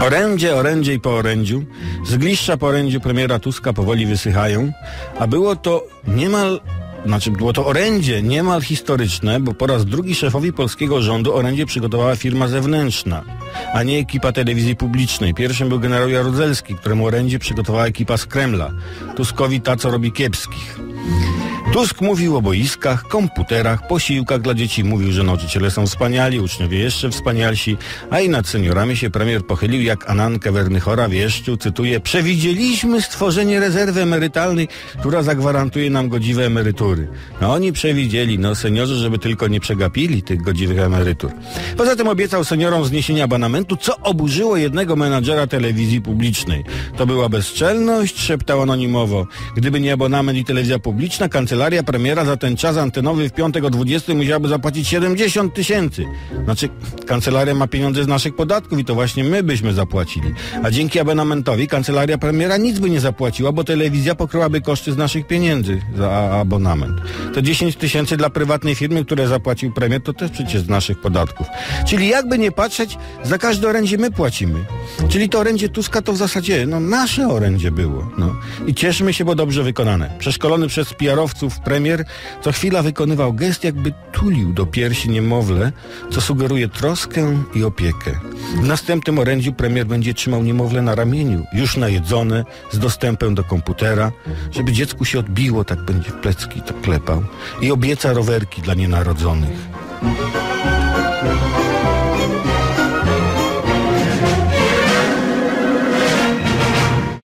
Orędzie, orędzie i po orędziu, zgliszcza po orędziu premiera Tuska powoli wysychają, a było to niemal znaczy było to orędzie niemal historyczne, bo po raz drugi szefowi polskiego rządu orędzie przygotowała firma zewnętrzna, a nie ekipa telewizji publicznej. Pierwszym był generał Jarudzelski, któremu orędzie przygotowała ekipa z Kremla. Tuskowi ta, co robi kiepskich. Tusk mówił o boiskach, komputerach, posiłkach dla dzieci. Mówił, że nauczyciele są wspaniali, uczniowie jeszcze wspanialsi, a i nad seniorami się premier pochylił jak Anankę Wernychora wieszczył, cytuję, przewidzieliśmy stworzenie rezerwy emerytalnej, która zagwarantuje nam godziwe emerytury. No oni przewidzieli, no seniorzy, żeby tylko nie przegapili tych godziwych emerytur. Poza tym obiecał seniorom zniesienie abonamentu, co oburzyło jednego menadżera telewizji publicznej. To była bezczelność, szeptał anonimowo. Gdyby nie abonament i telewizja publiczna, kancelaria premiera za ten czas antenowy w piątek o 20 musiałaby zapłacić 70 tysięcy. Znaczy, kancelaria ma pieniądze z naszych podatków i to właśnie my byśmy zapłacili. A dzięki abonamentowi kancelaria premiera nic by nie zapłaciła, bo telewizja pokryłaby koszty z naszych pieniędzy za abonament. To 10 tysięcy dla prywatnej firmy, które zapłacił premier, to też przecież z naszych podatków. Czyli jakby nie patrzeć, za każde orędzie my płacimy. Czyli to orędzie Tuska to w zasadzie no, nasze orędzie było. No. I cieszmy się, bo dobrze wykonane. Przeszkolony przez PR-owców premier co chwila wykonywał gest, jakby tulił do piersi niemowlę, co sugeruje troskę i opiekę. W następnym orędziu premier będzie trzymał niemowlę na ramieniu, już najedzone, z dostępem do komputera, żeby dziecku się odbiło, tak będzie w plecki to klepał i obieca rowerki dla nienarodzonych.